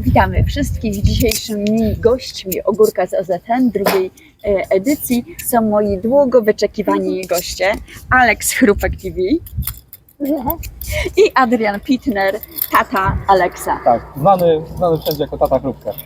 Witamy wszystkich. Dzisiejszymi gośćmi Ogórka z OZN drugiej e, edycji są moi długo wyczekiwani goście Alex Chrupek TV i Adrian Pitner, tata Aleksa. Tak, znany, znany wszędzie jako tata chrupka.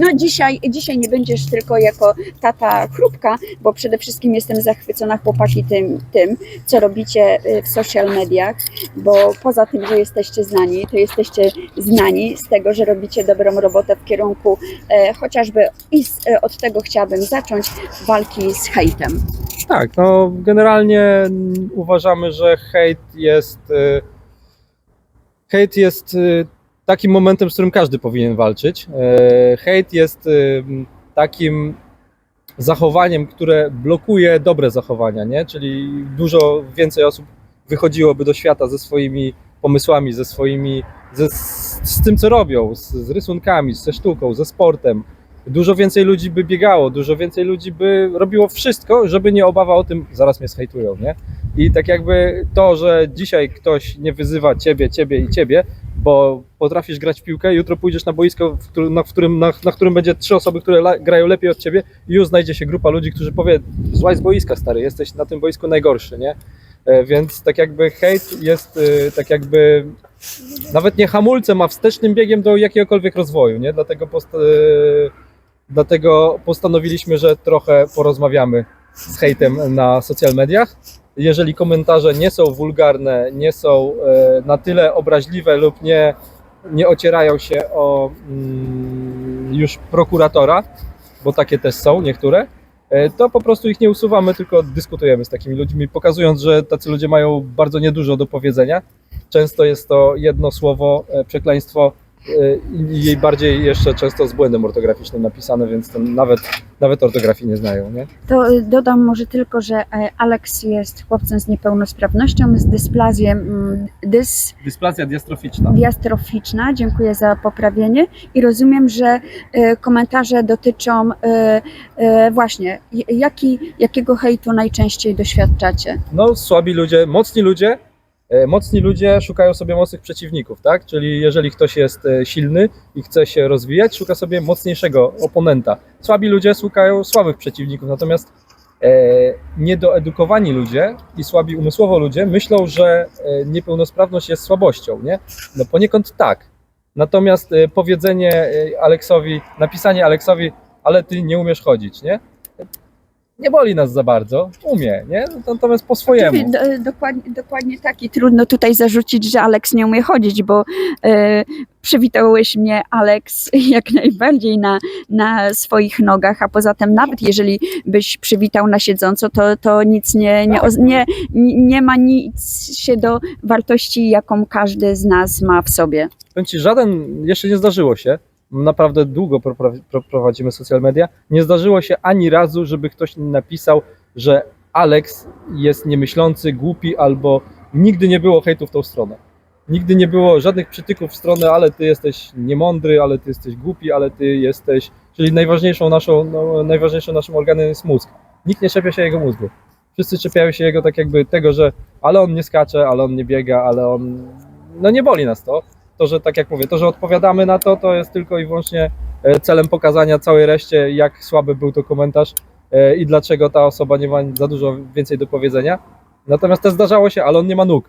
No dzisiaj, dzisiaj nie będziesz tylko jako tata Chrupka, bo przede wszystkim jestem zachwycona chłopaki tym, tym, co robicie y, w social mediach, bo poza tym, że jesteście znani, to jesteście znani z tego, że robicie dobrą robotę w kierunku e, chociażby i z, e, od tego chciałabym zacząć walki z hejtem. Tak, no generalnie uważamy, że hejt jest y, hejt jest y, takim momentem, z którym każdy powinien walczyć. E, Hejt jest y, takim zachowaniem, które blokuje dobre zachowania, nie? Czyli dużo więcej osób wychodziłoby do świata ze swoimi pomysłami, ze swoimi, ze, z, z tym co robią, z, z rysunkami, ze sztuką, ze sportem. Dużo więcej ludzi by biegało, dużo więcej ludzi by robiło wszystko, żeby nie obawa o tym, zaraz mnie zhejtują, nie? I tak jakby to, że dzisiaj ktoś nie wyzywa ciebie, ciebie i ciebie, bo potrafisz grać w piłkę, jutro pójdziesz na boisko, na, którym, na, na którym będzie trzy osoby, które la, grają lepiej od ciebie i już znajdzie się grupa ludzi, którzy powie, złaź z boiska stary, jesteś na tym boisku najgorszy, nie? E, Więc tak jakby hejt jest e, tak jakby nawet nie hamulcem, a wstecznym biegiem do jakiegokolwiek rozwoju, nie? Dlatego, post, e, dlatego postanowiliśmy, że trochę porozmawiamy z hejtem na social mediach. Jeżeli komentarze nie są wulgarne, nie są e, na tyle obraźliwe lub nie, nie ocierają się o mm, już prokuratora, bo takie też są niektóre, e, to po prostu ich nie usuwamy, tylko dyskutujemy z takimi ludźmi, pokazując, że tacy ludzie mają bardzo niedużo do powiedzenia. Często jest to jedno słowo, e, przekleństwo i jej bardziej jeszcze często z błędem ortograficznym napisane, więc ten nawet, nawet ortografii nie znają. Nie? To y, dodam może tylko, że e, Alex jest chłopcem z niepełnosprawnością, z dysplazją mm, dys, Dysplacja diastroficzna. diastroficzna. Dziękuję za poprawienie i rozumiem, że e, komentarze dotyczą e, e, właśnie jaki, jakiego hejtu najczęściej doświadczacie. No, słabi ludzie, mocni ludzie, e, mocni ludzie szukają sobie mocnych przeciwników, tak? Czyli jeżeli ktoś jest e, silny i chce się rozwijać, szuka sobie mocniejszego oponenta. Słabi ludzie szukają słabych przeciwników, natomiast e, niedoedukowani ludzie i słabi umysłowo ludzie myślą, że e, niepełnosprawność jest słabością, nie? No poniekąd tak. Natomiast e, powiedzenie e, Aleksowi, napisanie Aleksowi, ale ty nie umiesz chodzić, nie? Nie boli nas za bardzo, umie, nie? Natomiast po swojemu. Do, dokładnie, dokładnie tak i trudno tutaj zarzucić, że Alex nie umie chodzić, bo e, przywitałeś mnie, Alex, jak najbardziej na, na swoich nogach, a poza tym nawet jeżeli byś przywitał na siedząco, to, to nic nie, nie, nie, nie ma nic się do wartości, jaką każdy z nas ma w sobie. Powiem Ci, żaden, jeszcze nie zdarzyło się, naprawdę długo pro- pro- prowadzimy social media, nie zdarzyło się ani razu, żeby ktoś napisał, że Alex jest niemyślący, głupi albo nigdy nie było hejtu w tą stronę. Nigdy nie było żadnych przytyków w stronę, ale ty jesteś niemądry, ale ty jesteś głupi, ale ty jesteś. Czyli najważniejszą naszą, no, naszym organem jest mózg. Nikt nie czepia się jego mózgu. Wszyscy czepiają się jego tak jakby tego, że ale on nie skacze, ale on nie biega, ale on. No nie boli nas to. To, że tak jak mówię, to, że odpowiadamy na to, to jest tylko i wyłącznie e, celem pokazania całej reszcie, jak słaby był to komentarz e, i dlaczego ta osoba nie ma za dużo więcej do powiedzenia. Natomiast też zdarzało się, ale on nie ma nóg.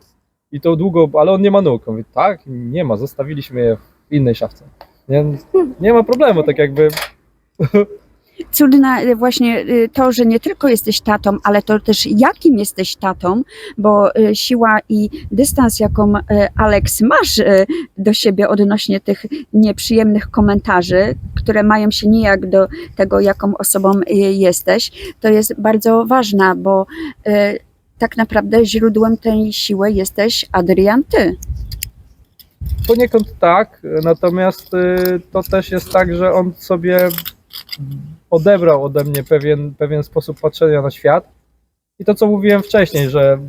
I to długo, ale on nie ma nóg. Mówi, tak, nie ma, zostawiliśmy je w innej szafce. Nie, nie ma problemu, tak jakby. Cudna y, właśnie y, to, że nie tylko jesteś tatą, ale to też jakim jesteś tatą, bo y, siła i dystans, jaką Alex masz do siebie odnośnie tych nieprzyjemnych komentarzy, które mają się nijak do tego, jaką osobą jesteś, to jest bardzo ważna, bo tak naprawdę źródłem tej siły jesteś Adrian, ty. Poniekąd tak, natomiast to też jest tak, że on sobie odebrał ode mnie pewien, pewien sposób patrzenia na świat. I to, co mówiłem wcześniej, że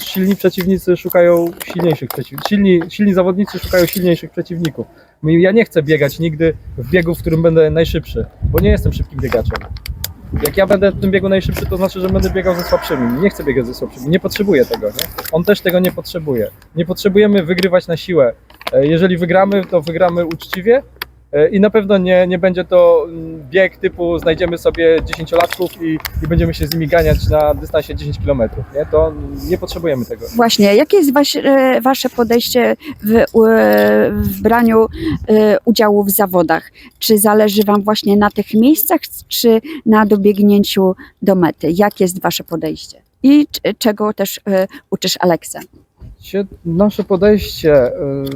silni przeciwnicy szukają silniejszych przeciwników. Silni, silni zawodnicy szukają silniejszych przeciwników. Ja nie chcę biegać nigdy w biegu, w którym będę najszybszy, bo nie jestem szybkim biegaczem. Jak ja będę w tym biegu najszybszy, to znaczy, że będę biegał ze słabszymi. Nie chcę biegać ze słabszymi, nie potrzebuję tego. Nie? On też tego nie potrzebuje. Nie potrzebujemy wygrywać na siłę. E, Jeżeli wygramy, to wygramy uczciwie i na pewno nie, nie będzie to mm, bieg typu znajdziemy sobie 10-latków i, i będziemy się z nimi ganiać na dystansie 10 km. Nie? To nie potrzebujemy tego. Właśnie, jakie jest e, wasze podejście w, e, w braniu e, udziału w zawodach? Czy zależy wam właśnie na tych miejscach, czy na dobiegnięciu do mety? Jakie jest wasze podejście? I czego też e, uczysz Aleksa? Nasze podejście, y,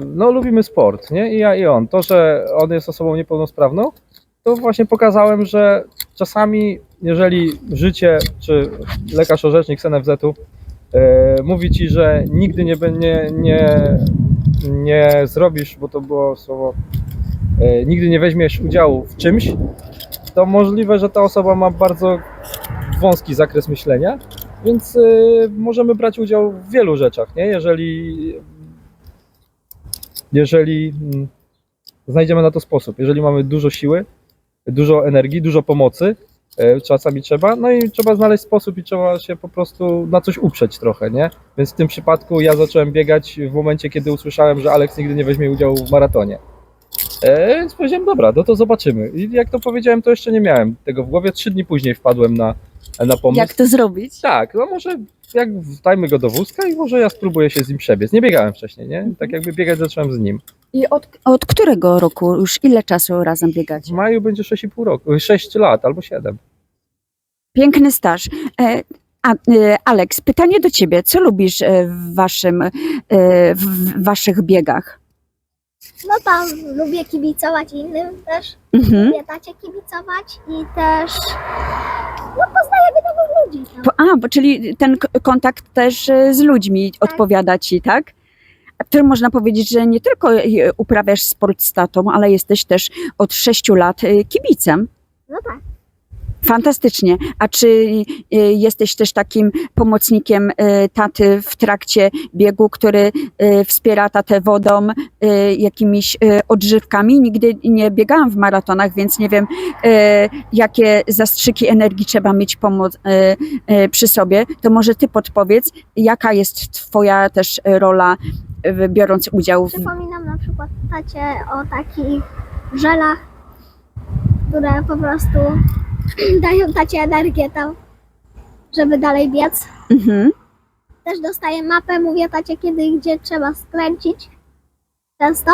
no lubimy sport, nie? I ja i on. To, że on jest osobą niepełnosprawną, to właśnie pokazałem, że czasami, jeżeli życie czy lekarz orzecznik z NFZ-u y, mówi ci, że nigdy nie, nie, nie, nie zrobisz, bo to było słowo, y, nigdy nie weźmiesz udziału w czymś, to możliwe, że ta osoba ma bardzo wąski zakres myślenia więc y, możemy brać udział w wielu rzeczach, nie? Jeżeli, jeżeli mm, znajdziemy na to sposób, jeżeli mamy dużo siły, dużo energii, dużo pomocy, y, czasami trzeba, no i trzeba znaleźć sposób i trzeba się po prostu na coś uprzeć trochę, nie? Więc w tym przypadku ja zacząłem biegać w momencie, kiedy usłyszałem, że Alex nigdy nie weźmie udziału w maratonie. E, więc powiedziałem, dobra, no to zobaczymy. I jak to powiedziałem, to jeszcze nie miałem tego w głowie. Trzy dni później wpadłem na, na pomysł. Jak to zrobić? Tak, no może jak dajmy go do wózka i może ja spróbuję się z nim przebiec. Nie biegałem wcześniej, nie? Tak jakby biegać zacząłem z nim. I od, od którego roku już ile czasu razem W biegacie? maju będzie 6,5 roku, 6 lat albo 7. Piękny staż. E, a, e, Aleks, pytanie do ciebie. Co lubisz e, w, waszym, e, w, w waszych biegach? No tam lubię kibicować innym też. Mhm. Lubię tacie kibicować i też no poznajemy nowych ludzi. Tam. Po- A, bo czyli ten k- kontakt też e, z ludźmi odpowiada ci, tak? A to można powiedzieć, że nie tylko e, uprawiasz sport z tatą, ale jesteś też od sześciu lat e, kibicem. No tak. Fantastycznie. A czy e, jesteś też takim pomocnikiem e, taty w trakcie biegu, który e, wspiera tatę wodą, jakimiś odżywkami? Nigdy nie biegałam w maratonach, więc nie wiem, jakie zastrzyki energii trzeba mieć przy sobie. To może ty podpowiedz, jaka jest twoja też rola, biorąc udział w... Przypominam na przykład tacie o takich żelach, które po prostu dają tacie energię tam, żeby dalej biec. Mhm. Też dostaję mapę, mówię tacie kiedy i gdzie trzeba skręcić. Często.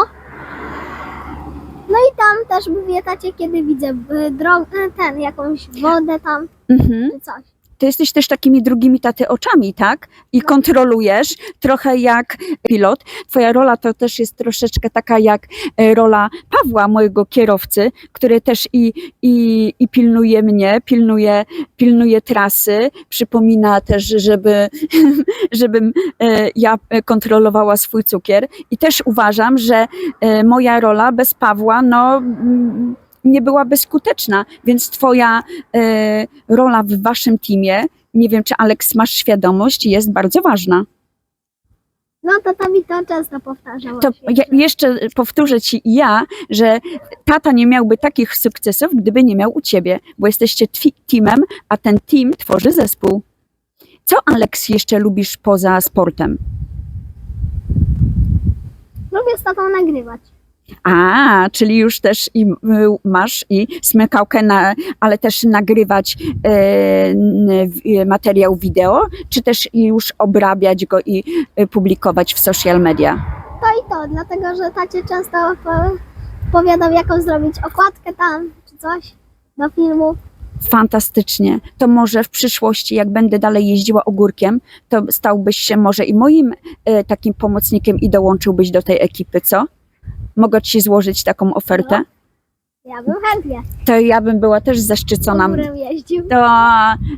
No i tam też mówię tacie, kiedy widzę drogę, ten, jakąś wodę tam, Mhm. czy coś. Ty jesteś też takimi drugimi taty oczami, tak? I kontrolujesz trochę jak pilot. Twoja rola to też jest troszeczkę taka jak e, rola Pawła, mojego kierowcy, który też i, i, i pilnuje mnie, pilnuje, pilnuje trasy, przypomina też, żeby, żebym e, ja kontrolowała swój cukier. I też uważam, że e, moja rola bez Pawła, no. Nie byłaby skuteczna, więc Twoja e, rola w waszym teamie, nie wiem czy Aleks masz świadomość, jest bardzo ważna. No tata mi to często powtarzał. To ja, jeszcze powtórzę ci ja, że tata nie miałby takich sukcesów, gdyby nie miał u ciebie, bo jesteście teamem, a ten team tworzy zespół. Co Aleks jeszcze lubisz poza sportem? Lubię z tatą nagrywać. A, czyli już też i, y, masz i smykałkę, na, ale też nagrywać e, w- materiał wideo, czy też już obrabiać go i y, publikować w social media? To i to, dlatego że tacie często po- powiadał jaką zrobić okładkę tam, czy coś do filmu. Fantastycznie. To może w przyszłości, jak będę dalej jeździła ogórkiem, to stałbyś się może i moim e, takim pomocnikiem i dołączyłbyś do tej ekipy, co? Mogę ci złożyć taką ofertę? Ja bym chętnie To ja bym była też zaszczycona. ogórem jeździł. To,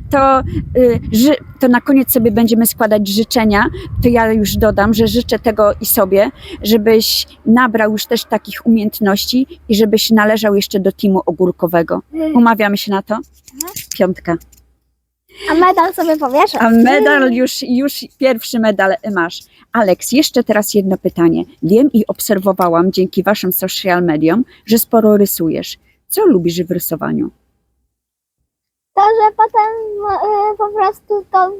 to, y, ży, to na koniec sobie będziemy składać życzenia. To ja już dodam, że życzę tego i sobie, żebyś nabrał już też takich umiejętności i żebyś należał jeszcze do teamu ogórkowego. Umawiamy się na to? Piątka. A medal sobie powiesz? A medal już, już pierwszy medal masz. Aleks, jeszcze teraz jedno pytanie. Wiem i obserwowałam dzięki waszym social mediom, że sporo rysujesz. Co lubisz w rysowaniu? To, że potem e, po prostu to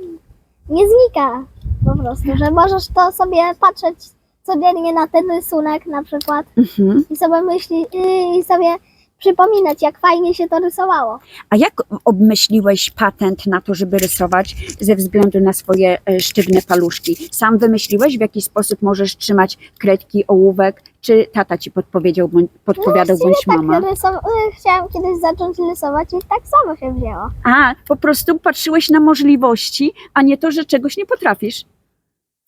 nie znika. Po prostu, że możesz to sobie patrzeć codziennie na ten rysunek na przykład Mhm. i sobie myśli, yy, i sobie przypominać, jak fajnie się to rysowało. A jak obmyśliłeś patent na to, żeby rysować ze względu na swoje e, sztywne paluszki? Sam wymyśliłeś, w jaki sposób możesz trzymać kredki, ołówek, czy tata ci podpowiedział, bądź, podpowiadał, Właściwie bądź mama? tak rysow- yy, chciałam kiedyś zacząć rysować i tak samo się wzięło. A, po prostu patrzyłeś na możliwości, a nie to, że czegoś nie potrafisz.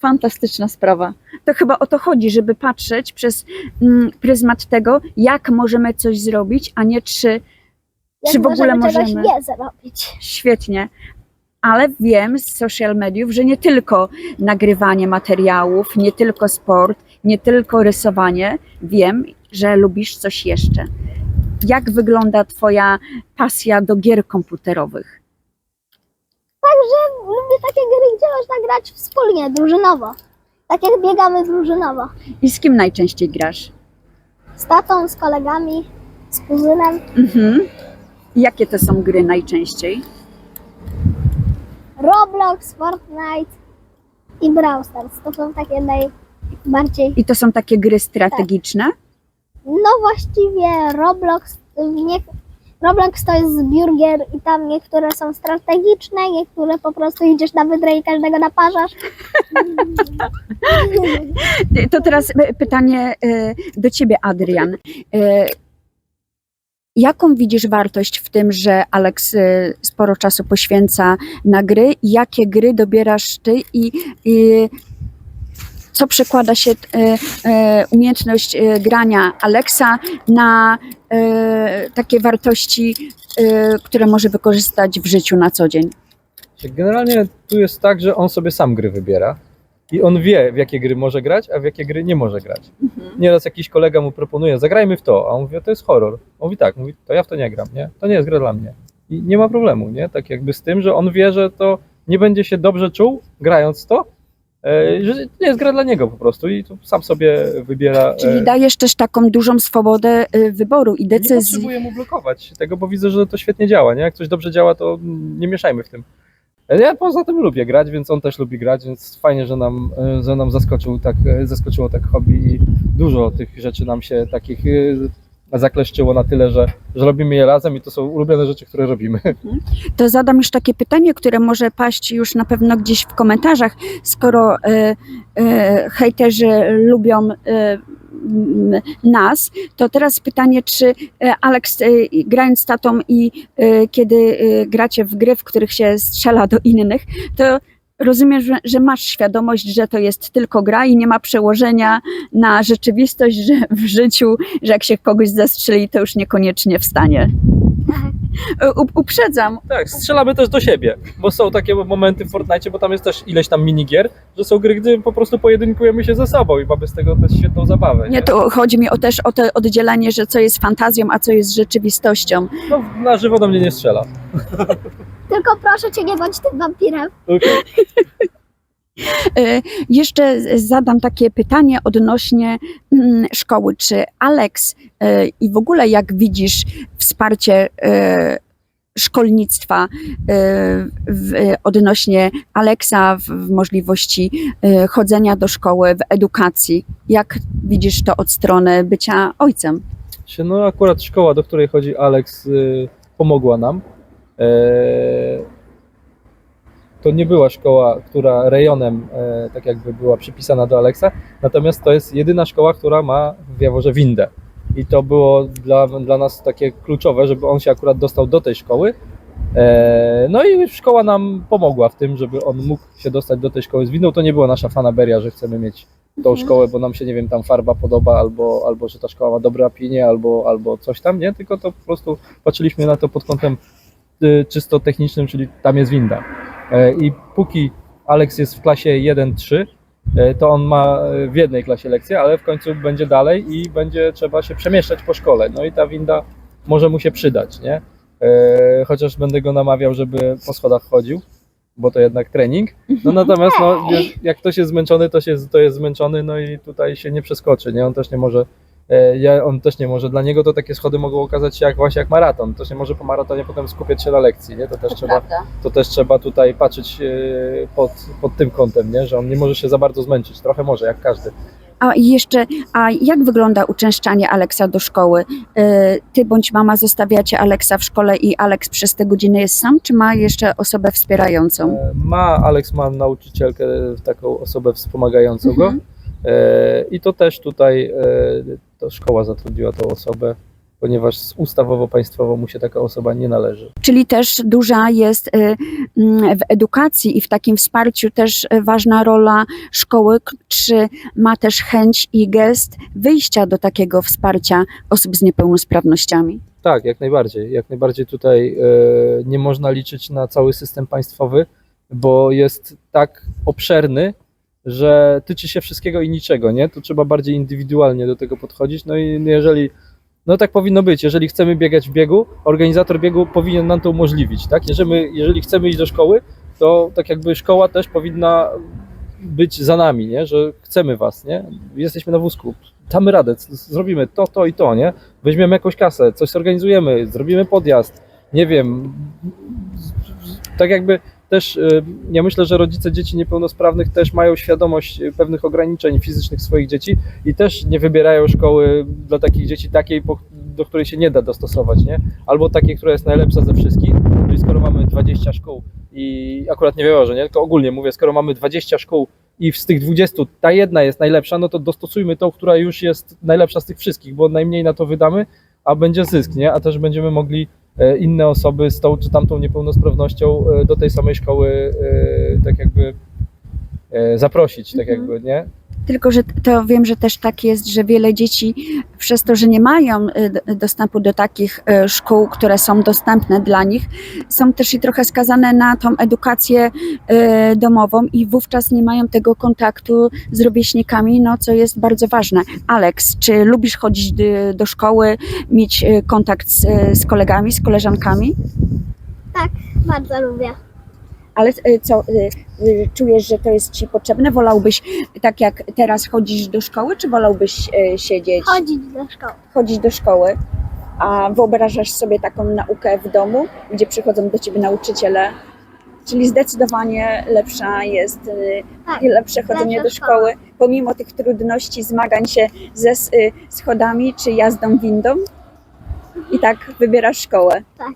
Fantastyczna sprawa. To chyba o to chodzi, żeby patrzeć przez mm, pryzmat tego, jak możemy coś zrobić, a nie czy Jak Czy w ogóle możemy czegoś nie zrobić. Świetnie. Ale wiem z social mediów, że nie tylko nagrywanie materiałów, nie tylko sport, nie tylko rysowanie. Wiem, że lubisz coś jeszcze. Jak wygląda Twoja pasja do gier komputerowych? Także lubię takie gry, gdzie można grać wspólnie, drużynowo. Tak jak biegamy drużynowo. I z kim najczęściej grasz? Z tatą, z kolegami, z kuzynem. Mhm. Jakie to są gry najczęściej? Roblox, Fortnite i Brawl Stars. To są takie najbardziej... I to są takie gry strategiczne? No właściwie Roblox... Nie... Roblox to jest zbiór gier i tam niektóre są strategiczne, niektóre po prostu idziesz na wydrę i każdego naparzasz. To teraz e, pytanie e, do ciebie, Adrian. E, Jaką widzisz wartość w tym, że Alex sporo czasu poświęca na gry? Jakie gry dobierasz ty i, i co przekłada się e, e, umiejętność e, grania Alexa na takie wartości, które może wykorzystać w życiu na co dzień? Generalnie tu jest tak, że on sobie sam gry wybiera i on wie, w jakie gry może grać, a w jakie gry nie może grać. Nieraz jakiś kolega mu proponuje, zagrajmy w to, a on mówi, to jest horror. On mówi tak, mówi, to ja w to nie gram, nie? To nie jest gra dla mnie. I nie ma problemu, nie? Tak jakby z tym, że on wie, że to nie będzie się dobrze czuł grając to, że to nie jest gra dla niego po prostu i to sam sobie wybiera. Czyli e, dajesz też taką dużą swobodę e, wyboru i Nie decyzji. potrzebuję mu blokować tego, bo widzę, że to świetnie działa. Nie? Jak coś dobrze działa, to nie mieszajmy w tym. E, Ja poza tym lubię grać, więc on też lubi grać, więc fajnie, że nam, e, że nam zaskoczył tak, e, zaskoczyło tak hobby i dużo tych rzeczy nam się takich e, zakleszczyło na tyle, że, że robimy je razem i to są ulubione rzeczy, które robimy. to zadam już takie pytanie, które może paść już na pewno gdzieś w komentarzach. Skoro e, e, hejterzy lubią e, nas, to teraz pytanie, czy e, Alex, grając z tatą i kiedy gracie w gry, w których się strzela do innych, to rozumiem, że, że masz świadomość, że to jest tylko gra i nie ma przełożenia na rzeczywistość, że w życiu, że jak się kogoś zastrzeli, to już niekoniecznie wstanie. U, uprzedzam, Tak, strzelamy też do siebie, bo są takie momenty w Fortnite, bo tam jest też ileś tam minigier, że są gry, gdzie po prostu pojedynkujemy się ze sobą i mamy z tego też świetną zabawę. Nie, to chodzi mi o też o to oddzielenie, że co jest fantazją, a co jest rzeczywistością. No, na żywo do mnie nie strzela. Tylko proszę cię, nie bądź tym wampirem. E, Jeszcze zadam takie pytanie odnośnie mm, szkoły. Czy Alex e, i w ogóle jak widzisz wsparcie e, szkolnictwa w, odnośnie Alexa w, możliwości chodzenia do szkoły, w edukacji? Jak widzisz to od strony bycia ojcem? no akurat szkoła, do której chodzi Alex, y, pomogła nam. E, to nie była szkoła, która rejonem e, tak jakby była przypisana do Alexa, natomiast to jest jedyna szkoła, która ma w Jaworze windę. I to było dla, dla nas takie kluczowe, żeby on się akurat dostał do tej szkoły. E, no i szkoła nam pomogła w tym, żeby on mógł się dostać do tej szkoły z windą. To nie była nasza fanaberia, że chcemy mieć tą Mhm. szkołę, bo nam się, nie wiem, tam farba podoba, albo, albo że ta szkoła ma dobre opinie, albo, albo coś tam, nie? Tylko to po prostu patrzyliśmy na to pod kątem czysto technicznym, czyli tam jest winda. E, I póki Alex jest w klasie 1-3, e, to on ma e, w jednej klasie lekcję, ale w końcu będzie dalej i będzie trzeba się przemieszczać po szkole. No i ta winda może mu się przydać, nie? Chociaż będę go namawiał, żeby po schodach chodził, bo to jednak trening. No natomiast no, jak ktoś jest zmęczony, to, się, to jest zmęczony, no i tutaj się nie przeskoczy, nie? On też nie może, ja, on też nie może, dla niego to takie schody mogą okazać się jak właśnie jak maraton. To się może po maratonie potem skupiać się na lekcji, nie? To też trzeba, to też trzeba tutaj patrzeć e, pod, pod tym kątem, nie? Że on nie może się za bardzo zmęczyć, trochę może, jak każdy. A jeszcze, a jak wygląda uczęszczanie Aleksa do szkoły? E, Ty bądź mama zostawiacie Aleksa w szkole i Aleks przez te godziny jest sam, czy ma jeszcze osobę wspierającą? E, Ma, Alex ma nauczycielkę, taką osobę wspomagającą Mhm. go. E, I to też tutaj e, to szkoła zatrudniła tą osobę, ponieważ ustawowo, państwowo mu się taka osoba nie należy. Czyli też duża jest mm, w edukacji i w takim wsparciu też ważna rola szkoły, czy ma też chęć i gest wyjścia do takiego wsparcia osób z niepełnosprawnościami. Tak, jak najbardziej. Jak najbardziej tutaj e, nie można liczyć na cały system państwowy, bo jest tak obszerny, że tyczy się wszystkiego i niczego, nie? To trzeba bardziej indywidualnie do tego podchodzić. No i jeżeli, no tak powinno być, jeżeli chcemy biegać w biegu, organizator biegu powinien nam to umożliwić, tak? Jeżeli, jeżeli chcemy iść do szkoły, to tak jakby szkoła też powinna być za nami, nie? Że chcemy was, nie? Jesteśmy na wózku, damy radę, zrobimy to, to i to, nie? weźmiemy jakąś kasę, coś zorganizujemy, zrobimy podjazd, nie wiem. Tak jakby też, y, ja myślę, że rodzice dzieci niepełnosprawnych też mają świadomość y, pewnych ograniczeń fizycznych swoich dzieci i też nie wybierają szkoły dla takich dzieci takiej, do której się nie da dostosować, nie? Albo takiej, która jest najlepsza ze wszystkich, czyli skoro mamy 20 szkół i akurat nie wiem, że nie, tylko ogólnie mówię, skoro mamy 20 szkół i z tych 20 ta jedna jest najlepsza, no to dostosujmy tą, która już jest najlepsza z tych wszystkich, bo najmniej na to wydamy, a będzie zysk, nie? A też będziemy mogli e, inne osoby z tą czy tamtą niepełnosprawnością e, do tej samej szkoły e, tak jakby zaprosić, tak Mhm. jakby, nie? Tylko, że to wiem, że też tak jest, że wiele dzieci przez to, że nie mają y, dostępu do takich y, szkół, które są dostępne dla nich, są też i trochę skazane na tą edukację y, domową i wówczas nie mają tego kontaktu z rówieśnikami, no co jest bardzo ważne. Aleks, czy lubisz chodzić do, szkoły, mieć kontakt z, z kolegami, z koleżankami? Bardzo lubię. Ale y, co, y, y, czujesz, że to jest ci potrzebne? Wolałbyś tak jak teraz chodzić do szkoły, czy wolałbyś siedzieć, Chodzić do szkoły. chodzić do szkoły? A wyobrażasz sobie taką naukę w domu, gdzie przychodzą do ciebie nauczyciele? Czyli zdecydowanie lepsza jest, Tak. lepsze chodzenie do szkoły, pomimo tych trudności, zmagań się ze schodami czy jazdą windą. I tak wybierasz szkołę. Tak.